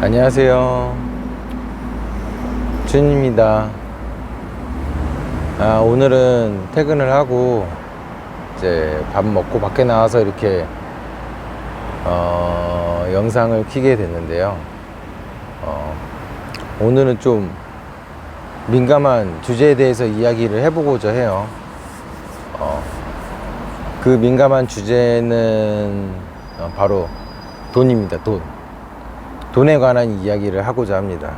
안녕하세요. 준입니다. 아, 오늘은 퇴근을 하고 이제 밥 먹고 밖에 나와서 이렇게 어, 영상을 키게 됐는데요. 어, 오늘은 좀 민감한 주제에 대해서 이야기를 해보고자 해요. 어, 그 민감한 주제는 어, 바로 돈입니다. 돈. 돈에 관한 이야기를 하고자 합니다.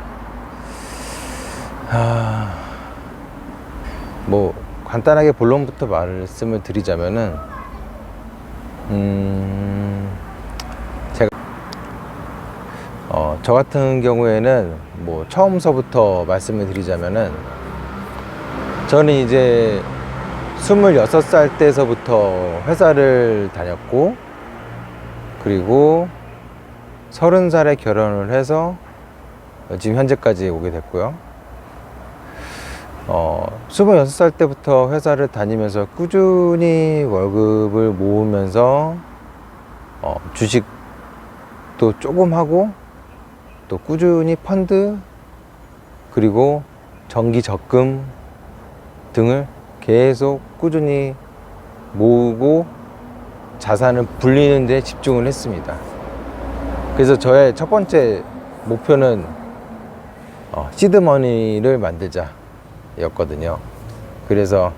아, 뭐 간단하게 본론부터 말씀을 드리자면은 음, 제가 어, 저 같은 경우에는 뭐 처음서부터 말씀을 드리자면은 저는 이제 26살 때서부터 회사를 다녔고 그리고 서른 살에 결혼을 해서 지금 현재까지 오게 됐고요. 어, 26살 때부터 회사를 다니면서 꾸준히 월급을 모으면서 어, 주식도 조금 하고 또 꾸준히 펀드 그리고 정기 적금 등을 계속 꾸준히 모으고 자산을 불리는 데 집중을 했습니다. 그래서 저의 첫 번째 목표는 어, 시드머니를 만들자 였거든요. 그래서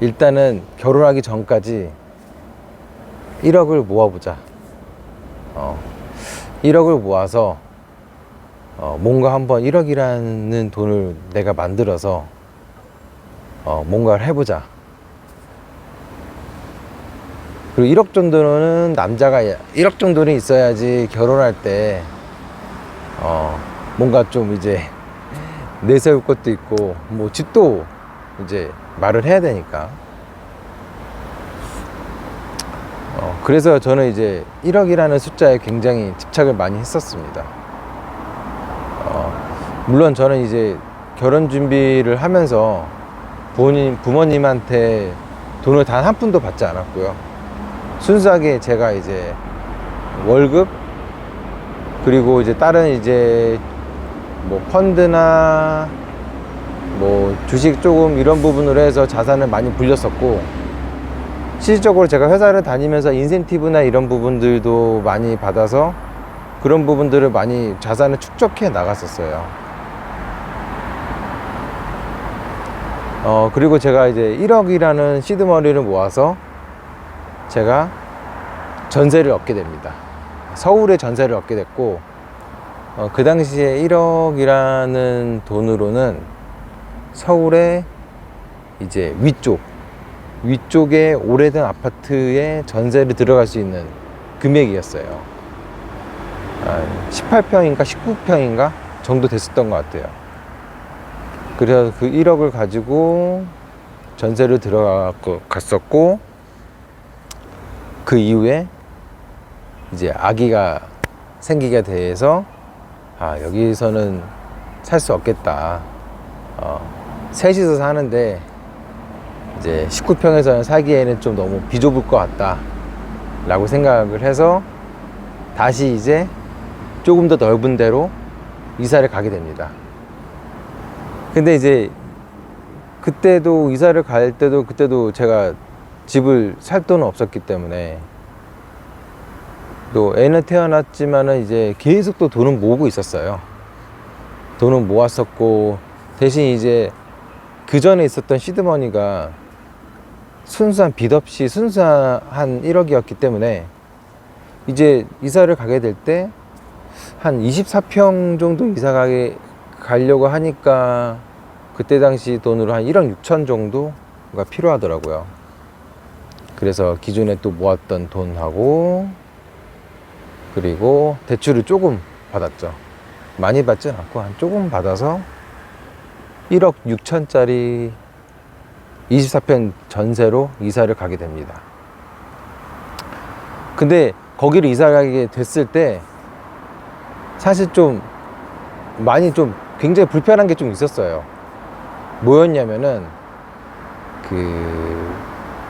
일단은 결혼하기 전까지 1억을 모아보자. 어, 1억을 모아서 어, 뭔가 한번 1억이라는 돈을 내가 만들어서 어, 뭔가를 해보자. 그리고 1억 정도는 남자가 1억 정도는 있어야지 결혼할 때 어, 뭔가 좀 이제 내세울 것도 있고 뭐 집도 이제 말을 해야 되니까 어, 그래서 저는 이제 1억이라는 숫자에 굉장히 집착을 많이 했었습니다. 어, 물론 저는 이제 결혼 준비를 하면서 부모님, 부모님한테 돈을 단 한 푼도 받지 않았고요. 순수하게 제가 이제 월급 그리고 이제 다른 이제 뭐 펀드나 뭐 주식 조금 이런 부분으로 해서 자산을 많이 불렸었고 실질적으로 제가 회사를 다니면서 인센티브나 이런 부분들도 많이 받아서 그런 부분들을 많이 자산을 축적해 나갔었어요. 어, 그리고 제가 이제 1억이라는 시드머니를 모아서 제가 전세를 얻게 됩니다. 서울에 전세를 얻게 됐고, 어, 그 당시에 1억이라는 돈으로는 서울에 이제 위쪽, 위쪽에 오래된 아파트에 전세를 들어갈 수 있는 금액이었어요. 18평인가 19평인가 정도 됐었던 것 같아요. 그래서 그 1억을 가지고 전세를 들어갔었고, 그 이후에 이제 아기가 생기게 돼서 아 여기서는 살 수 없겠다. 어, 셋이서 사는데 이제 19평에서는 살기에는 좀 너무 비좁을 것 같다. 라고 생각을 해서 다시 이제 조금 더 넓은 데로 이사를 가게 됩니다. 근데 이제 그때도 이사를 갈 때도 그때도 제가 집을 살 돈은 없었기 때문에 또 애는 태어났지만은 이제 계속 또 돈은 모으고 있었어요. 돈은 모았었고 대신 이제 그 전에 있었던 시드머니가 순수한 빚 없이 순수한 1억이었기 때문에 이제 이사를 가게 될 때 한 24평 정도 이사 가게 가려고 하니까 그때 당시 돈으로 한 1억 6천 정도가 필요하더라고요. 그래서 기존에 또 모았던 돈하고 그리고 대출을 조금 받았죠. 많이 받진 않고 한 조금 받아서 1억 6천짜리 24편 전세로 이사를 가게 됩니다. 근데 거기를 이사 가게 됐을 때 사실 좀 많이 좀 굉장히 불편한 게 좀 있었어요. 뭐였냐면은 그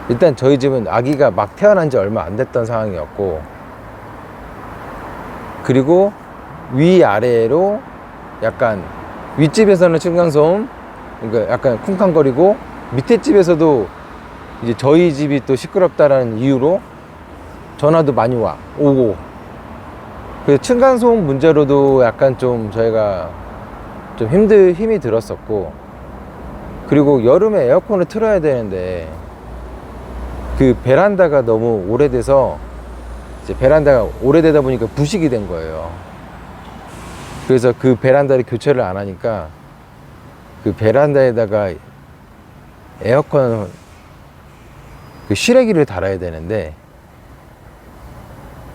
일단 저희 집은 아기가 막 태어난 지 얼마 안 됐던 상황이었고 그리고 위아래로 약간 윗집에서는 층간소음 그러니까 약간 쿵쾅거리고 밑에 집에서도 이제 저희 집이 또 시끄럽다라는 이유로 전화도 많이 와 오고. 그 층간소음 문제로도 약간 좀 저희가 좀 힘들 힘이 들었었고. 그리고 여름에 에어컨을 틀어야 되는데 그 베란다가 너무 오래돼서 이제 베란다가 오래되다 보니까 부식이 된 거예요. 그래서 그 베란다를 교체를 안 하니까 그 베란다에다가 에어컨 그 실외기를 달아야 되는데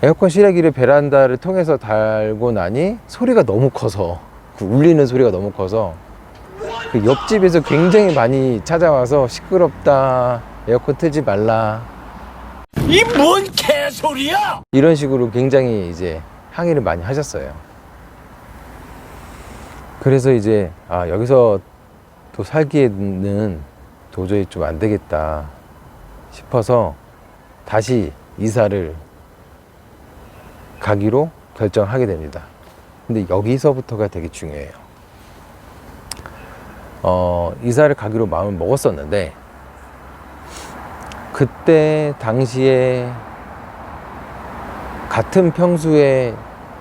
에어컨 실외기를 베란다를 통해서 달고 나니 소리가 너무 커서 그 울리는 소리가 너무 커서 그 옆집에서 굉장히 많이 찾아와서 시끄럽다 에어컨 틀지 말라 이 뭔 개소리야! 이런 식으로 굉장히 이제 항의를 많이 하셨어요. 그래서 이제 아 여기서 또 살기에는 도저히 좀 안 되겠다 싶어서 다시 이사를 가기로 결정하게 됩니다. 근데 여기서부터가 되게 중요해요. 어, 이사를 가기로 마음을 먹었었는데 그때 당시에 같은 평수의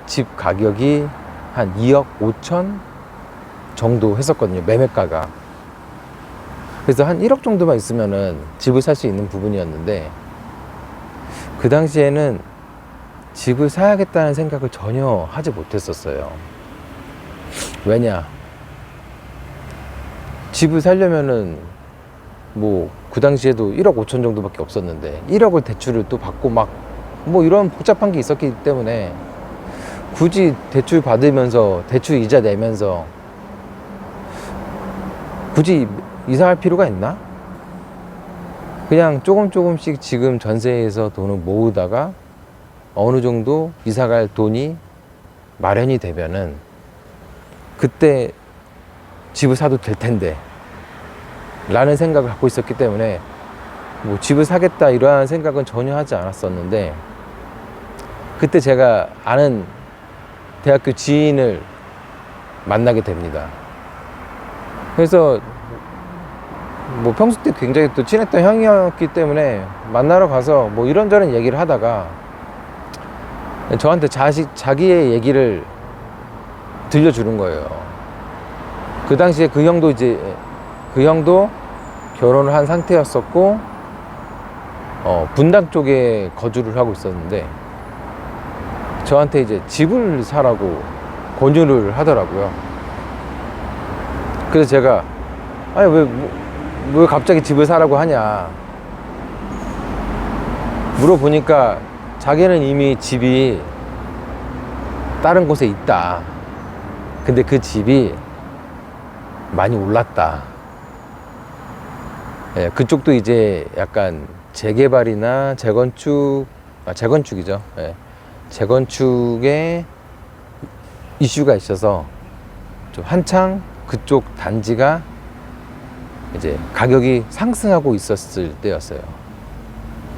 집 가격이 한 2억 5천 정도 했었거든요. 매매가가. 그래서 한 1억 정도만 있으면은 집을 살 수 있는 부분이었는데 그 당시에는 집을 사야겠다는 생각을 전혀 하지 못했었어요. 왜냐? 집을 살려면은 뭐 그 당시에도 1억 5천 정도밖에 없었는데 1억을 대출을 또 받고 막 뭐 이런 복잡한 게 있었기 때문에 굳이 대출 받으면서 대출 이자 내면서 굳이 이사할 필요가 있나? 그냥 조금 조금씩 지금 전세에서 돈을 모으다가 어느 정도 이사 갈 돈이 마련이 되면은 그때 집을 사도 될 텐데 라는 생각을 갖고 있었기 때문에 뭐 집을 사겠다 이러한 생각은 전혀 하지 않았었는데 그때 제가 아는 대학교 지인을 만나게 됩니다. 그래서 뭐 평소 때 굉장히 또 친했던 형이었기 때문에 만나러 가서 뭐 이런저런 얘기를 하다가 저한테 자식 자기의 얘기를 들려주는 거예요. 그 당시에 그 형도 이제 그 형도 결혼을 한 상태였었고 어, 분당 쪽에 거주를 하고 있었는데 저한테 이제 집을 사라고 권유를 하더라고요. 그래서 제가 아니 왜, 뭐- 왜 갑자기 집을 사라고 하냐 물어보니까 자기는 이미 집이 다른 곳에 있다. 근데 그 집이 많이 올랐다. 예, 그쪽도 이제 약간 재개발이나 재건축, 아, 재건축이죠. 예, 재건축에 이슈가 있어서 좀 한창 그쪽 단지가 이제 가격이 상승하고 있었을 때였어요.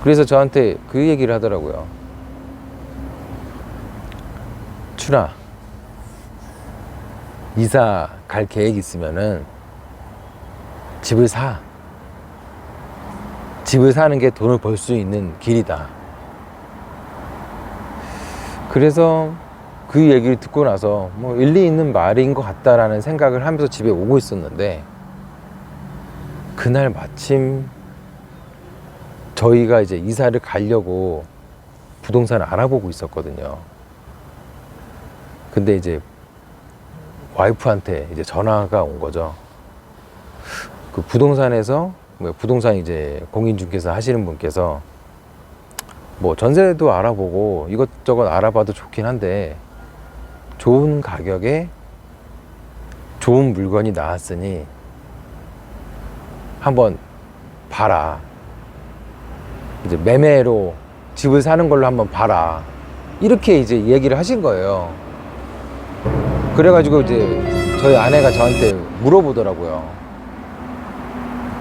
그래서 저한테 그 얘기를 하더라고요. 추나, 이사 갈 계획 있으면은 집을 사. 집을 사는 게 돈을 벌 수 있는 길이다. 그래서 그 얘기를 듣고 나서 뭐 일리 있는 말인 것 같다라는 생각을 하면서 집에 오고 있었는데 그날 마침 저희가 이제 이사를 가려고 부동산을 알아보고 있었거든요. 근데 이제 와이프한테 이제 전화가 온 거죠. 그 부동산에서 뭐 부동산 이제 공인중개사 하시는 분께서 뭐 전세도 알아보고 이것저것 알아봐도 좋긴 한데 좋은 가격에 좋은 물건이 나왔으니 한번 봐라. 이제 매매로 집을 사는 걸로 한번 봐라. 이렇게 이제 얘기를 하신 거예요. 그래가지고 이제 저희 아내가 저한테 물어보더라고요.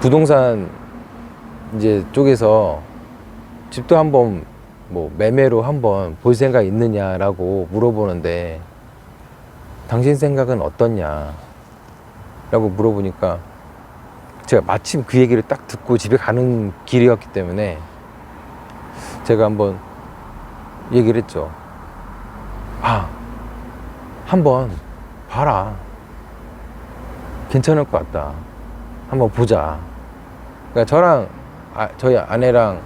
부동산 이제 쪽에서 집도 한번 뭐 매매로 한번 볼 생각 있느냐라고 물어보는데 당신 생각은 어떻냐? 라고 물어보니까 제가 마침 그 얘기를 딱 듣고 집에 가는 길이었기 때문에 제가 한번 얘기를 했죠. 아, 한번 봐라. 괜찮을 것 같다. 한번 보자. 그러니까 저랑 아, 저희 아내랑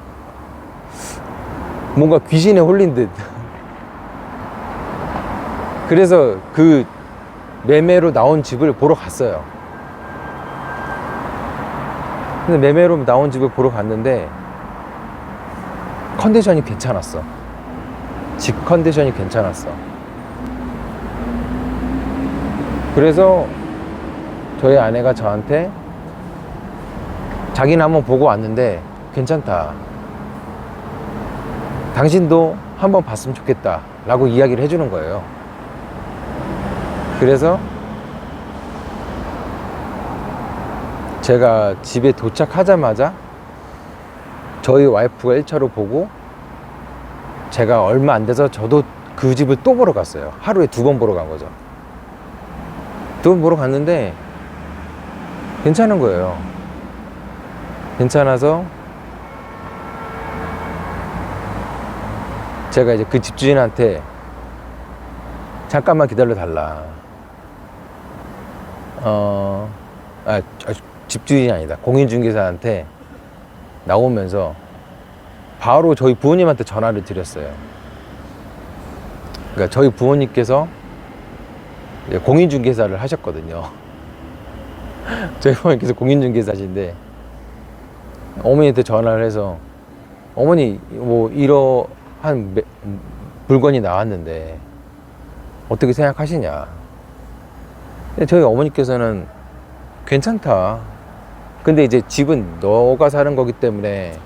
뭔가 귀신에 홀린 듯. 그래서 그 매매로 나온 집을 보러 갔어요. 근데 매매로 나온 집을 보러 갔는데 컨디션이 괜찮았어. 집 컨디션이 괜찮았어. 그래서 저희 아내가 저한테 자기는 한번 보고 왔는데 괜찮다. 당신도 한번 봤으면 좋겠다. 라고 이야기를 해주는 거예요. 그래서 제가 집에 도착하자마자 저희 와이프가 1차로 보고 제가 얼마 안 돼서 저도 그 집을 또 보러 갔어요. 하루에 두 번 보러 간 거죠. 두 번 보러 갔는데 괜찮은 거예요. 괜찮아서 제가 이제 그 집주인한테 잠깐만 기다려 달라. 어, 아, 아, 집주인이 아니다. 공인중개사한테 나오면서 바로 저희 부모님한테 전화를 드렸어요. 그러니까 저희 부모님께서 공인중개사를 하셨거든요. 저희 부모님께서 공인중개사신데 어머니한테 전화를 해서 어머니 뭐 이러한 매- 물건이 나왔는데 어떻게 생각하시냐? 근데 저희 어머니께서는 괜찮다. 근데 이제 집은 너가 사는 거기 때문에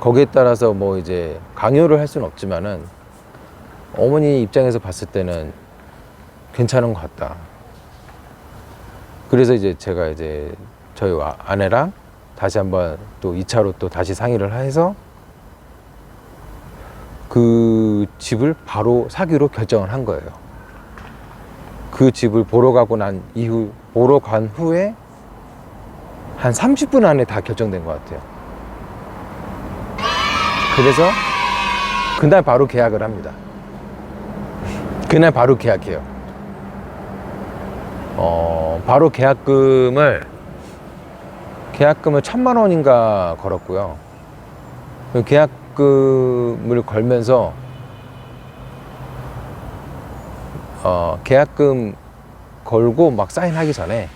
거기에 따라서 뭐 이제 강요를 할 수는 없지만은 어머니 입장에서 봤을 때는 괜찮은 것 같다. 그래서 이제 제가 이제 저희 와- 아내랑 다시 한번 또 2차로 또 다시 상의를 해서 그 집을 바로 사기로 결정을 한 거예요. 그 집을 보러 가고 난 이후, 보러 간 후에 한 30분 안에 다 결정된 것 같아요. 그래서 그날 바로 계약을 합니다. 그날 바로 계약해요. 어, 바로 계약금을, 계약금을 천만 원인가 걸었고요. 그 계약금을 걸면서, 어, 계약금 걸고 막 사인하기 전에,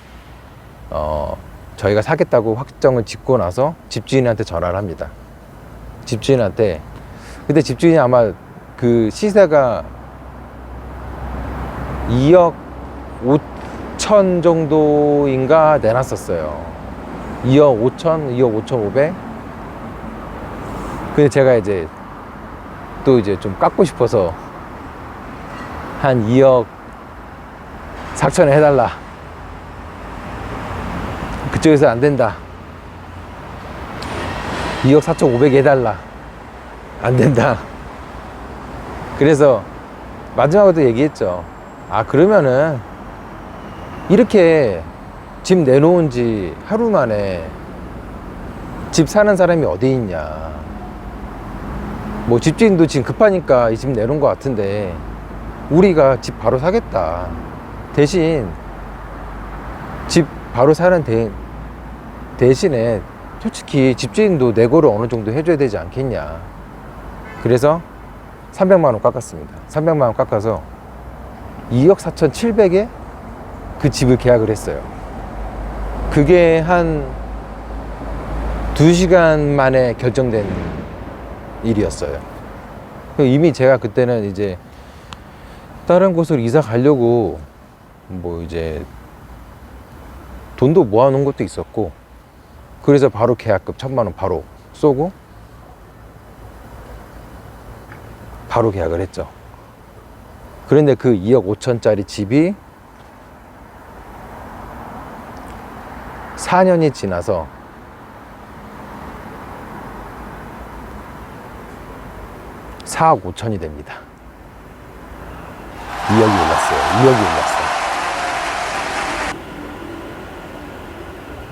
어, 저희가 사겠다고 확정을 짓고 나서 집주인한테 전화를 합니다. 집주인한테 근데 집주인이 아마 그 시세가 2억 5천 정도인가 내놨었어요. 2억 5천, 2억 5천 5백. 근데 제가 이제 또 이제 좀 깎고 싶어서 한 2억 4천에 해달라. 그쪽에서 안 된다. 2억 4천 5백 해달라. 안 된다. 그래서 마지막으로 얘기했죠. 아, 그러면은 이렇게 집 내놓은 지 하루 만에 집 사는 사람이 어디 있냐. 뭐 집주인도 지금 급하니까 이 집 내놓은 것 같은데 우리가 집 바로 사겠다. 대신 집 바로 사는 대, 대신에 솔직히 집주인도 내고를 어느 정도 해줘야 되지 않겠냐. 그래서 300만 원 깎았습니다. 300만 원 깎아서 2억 4천 7백에 그 집을 계약을 했어요. 그게 한 2시간 만에 결정된 일이었어요. 이미 제가 그때는 이제 다른 곳으로 이사 가려고 뭐 이제 돈도 모아놓은 것도 있었고 그래서 바로 계약금 천만 원 바로 쏘고 바로 계약을 했죠. 그런데 그 2억 5천짜리 집이 4년이 지나서 사억 5천이 됩니다. 2억이 올랐어요. 2억이 올랐어요.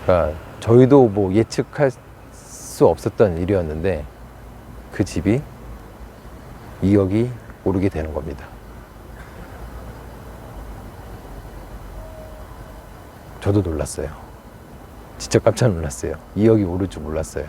그러니까 저희도 뭐 예측할 수 없었던 일이었는데 그 집이 2억이 오르게 되는 겁니다. 저도 놀랐어요. 진짜 깜짝 놀랐어요. 2억이 오를 줄 몰랐어요.